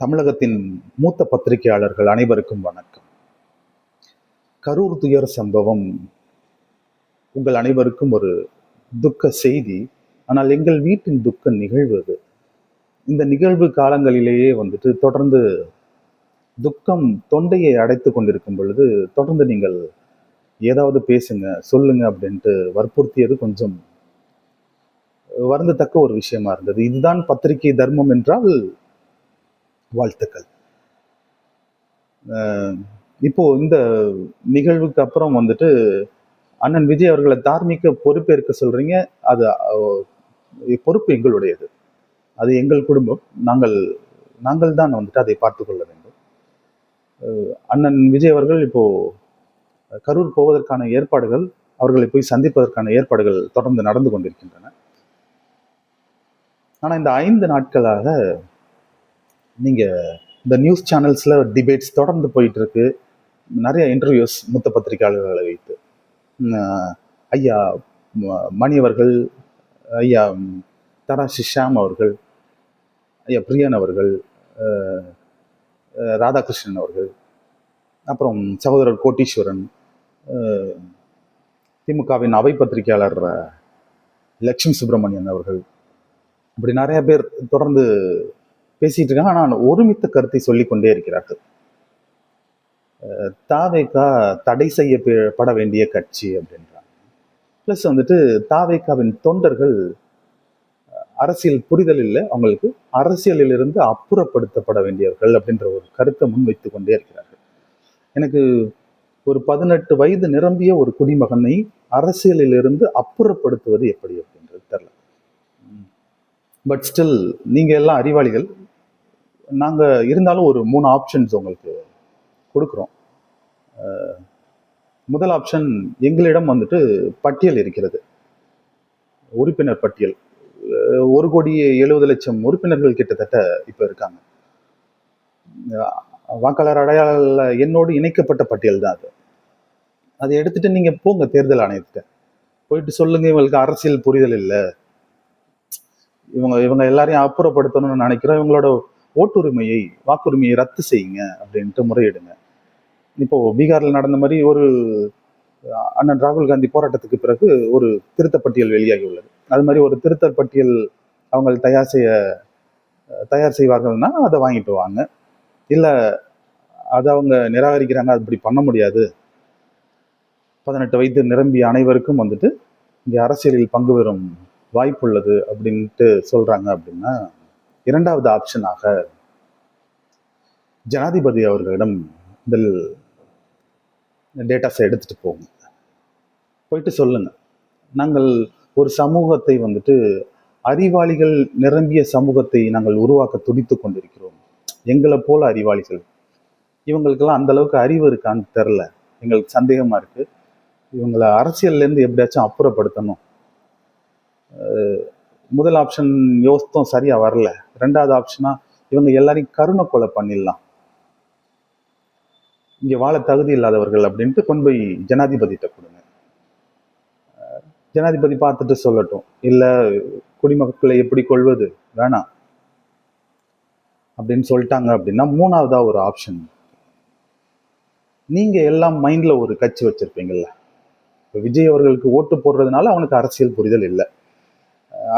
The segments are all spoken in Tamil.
தமிழகத்தின் மூத்த பத்திரிகையாளர்கள் அனைவருக்கும் வணக்கம். கரூர் துயர் சம்பவம் உங்கள் அனைவருக்கும் ஒரு துக்க செய்தி. ஆனால் எங்கள் வீட்டின் துக்க நிகழ்வு அது. இந்த நிகழ்வு காலங்களிலேயே வந்துட்டு தொடர்ந்து துக்கம் தொண்டையை அடைத்து கொண்டிருக்கும் பொழுது தொடர்ந்து நீங்கள் ஏதாவது பேசுங்க சொல்லுங்க அப்படின்ட்டு வற்புறுத்தியது கொஞ்சம் வருந்தத்தக்க ஒரு விஷயமா இருந்தது. இதுதான் பத்திரிகை தர்மம் என்றால் வாழ்த்துக்கள். இப்போ இந்த நிகழ்வுக்கு அப்புறம் வந்துட்டு அண்ணன் விஜய் அவர்களை தார்மீக பொறுப்பேற்க சொல்றீங்க. அது பொறுப்பு எங்களுடையது. அது எங்கள் குடும்பம். நாங்கள் நாங்கள் தான் வந்துட்டு அதை பார்த்து கொள்ள வேண்டும். அண்ணன் விஜய் அவர்கள் இப்போ கரூர் போவதற்கான ஏற்பாடுகள் அவர்களை போய் சந்திப்பதற்கான ஏற்பாடுகள் தொடர்ந்து நடந்து கொண்டிருக்கின்றன. ஆனால் இந்த ஐந்து நாட்களாக நீங்கள் இந்த நியூஸ் சேனல்ஸில் டிபேட்ஸ் தொடர்ந்து போயிட்டுருக்கு. நிறைய இன்டர்வியூஸ் மூத்த பத்திரிகையாளர்களை வைத்து. ஐயா ம- மணி அவர்கள் ஐயா தரா ஷிஷாம் ஷியாம் அவர்கள் ஐயா பிரியன் அவர்கள் ராதாகிருஷ்ணன் அவர்கள் அப்புறம் சகோதரர் கோட்டீஸ்வரன் திமுகவின் அவை பத்திரிகையாளர் லக்ஷ்மி லட்சுமி சுப்பிரமணியன் அவர்கள். இப்படி நிறைய பேர் தொடர்ந்து பேசிட்டு இருக்காங்க ஆனால் ஒருமித்த கருத்தை சொல்லிக்கொண்டே இருக்கிறார்கள். தாவேகா தடை செய்யப்பட வேண்டிய கட்சி அப்படின்றாங்க. ப்ளஸ் வந்துட்டு தாவேகாவின் தொண்டர்கள் அரசியல் புரிதல் இல்லை. அவங்களுக்கு அரசியலிலிருந்து அப்புறப்படுத்தப்பட வேண்டியவர்கள் அப்படின்ற ஒரு கருத்தை முன்வைத்து கொண்டே இருக்கிறார்கள். எனக்கு ஒரு பதினெட்டு வயது நிரம்பிய ஒரு குடிமகனை அரசியலிலிருந்து அப்புறப்படுத்துவது எப்படி அப்படின்றது தெரில பட் ஸ்டில் நீங்கள் எல்லாம் அறிவாளிகள். நாங்கள் இருந்தாலும் ஒரு மூணு ஆப்ஷன்ஸ் உங்களுக்கு கொடுக்குறோம். முதல் ஆப்ஷன் எங்களிடம் வந்துட்டு பட்டியல் இருக்கிறது. உறுப்பினர் பட்டியல். ஒரு கோடி எழுபது லட்சம் உறுப்பினர்கள் கிட்டத்தட்ட இப்போ இருக்காங்க. வாக்காளர் அடையாள என்னோடு இணைக்கப்பட்ட பட்டியல் தான் அது. அதை எடுத்துட்டு நீங்க போங்க தேர்தல் ஆணையத்திட்ட. போயிட்டு சொல்லுங்க இவங்களுக்கு அரசியல் புரிதல் இல்லை. இவங்க இவங்க எல்லாரையும் அப்புறப்படுத்தணும்னு நினைக்கிறோம். இவங்களோட ஓட்டுரிமையை வாக்குரிமையை ரத்து செய்யுங்க அப்படின்ட்டு முறையிடுங்க. இப்போ பீகாரில் நடந்த மாதிரி ஒரு அண்ணன் ராகுல் காந்தி போராட்டத்துக்கு பிறகு ஒரு திருத்த பட்டியல் வெளியாகி உள்ளது அது மாதிரி ஒரு திருத்த பட்டியல் அவங்க தயார் செய்ய தயார் செய்வார்கள்னா அதை வாங்கிட்டு வாங்க. இல்லை அதை அவங்க நிராகரிக்கிறாங்க அது இப்படி பண்ண முடியாது. பதினெட்டு வயது நிரம்பிய அனைவருக்கும் வந்துட்டு இங்கே அரசியலில் பங்கு பெறும் வாய்ப்புள்ளது அப்படின்ட்டு சொல்கிறாங்க அப்படின்னா இரண்டாவது ஆப்ஷனாக ஜனாதிபதி அவர்களிடம் இதில் டேட்டாஸை எடுத்துகிட்டு போங்க. போயிட்டு சொல்லுங்க. நாங்கள் ஒரு சமூகத்தை வந்துட்டு அறிவாளிகள் நிரம்பிய சமூகத்தை நாங்கள் உருவாக்க துடித்து கொண்டிருக்கிறோம். எங்களை போல அறிவாளிகள். இவங்களுக்கெல்லாம் அந்த அளவுக்கு அறிவு இருக்கான்னு தெரில எங்களுக்கு சந்தேகமாக இருக்குது இவங்களை அரசியல்லேருந்து எப்படியாச்சும் அப்புறப்படுத்தணும். முதல் ஆப்ஷன் யோசித்தோம் சரியாக வரல. ரெண்டாவது ஆப்ஷனாக இவங்க எல்லாரையும் கருணை கொலை பண்ணிடலாம். இங்க வாழ தகுதி இல்லாதவர்கள் அப்படின்ட்டு கொண்டு போய் ஜனாதிபதிகிட்ட கொடுங்க. ஜனாதிபதி பார்த்துட்டு சொல்லட்டும். இல்லை குடிமக்களை எப்படி கொள்வது? வேணாம். அப்படின்னு சொல்லிட்டாங்க அப்படின்னா மூணாவதா ஒரு ஆப்ஷன் நீங்க எல்லாம் மைண்ட்ல ஒரு கட்சி வச்சிருப்பீங்கல்ல. இப்போ விஜய் அவர்களுக்கு ஓட்டு போடுறதுனால அவனுக்கு அரசியல் புரிதல் இல்லை.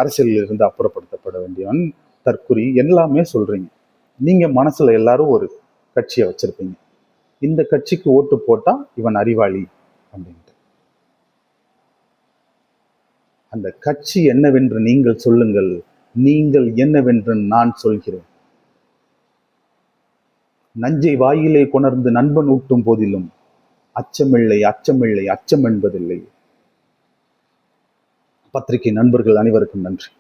அரசியலில் இருந்து அப்புறப்படுத்தப்பட வேண்டியவன் தற்குறி எல்லாமே சொல்றீங்க. நீங்க மனசுல எல்லாரும் ஒரு கட்சியை வச்சிருப்பீங்க. இந்த கட்சிக்கு ஓட்டு போட்டா இவன் அறிவாளி அப்படின்ட்டு. அந்த கட்சி என்னவென்று நீங்கள் சொல்லுங்கள். நீங்கள் என்னவென்று நான் சொல்கிறேன். நஞ்சை வாயிலே கொணர்ந்து நண்பன் ஊட்டும் போதிலும் அச்சமில்லை அச்சமில்லை அச்சம் என்பதில்லை. பத்திரிகை நண்பர்கள் அனைவருக்கும் நன்றி.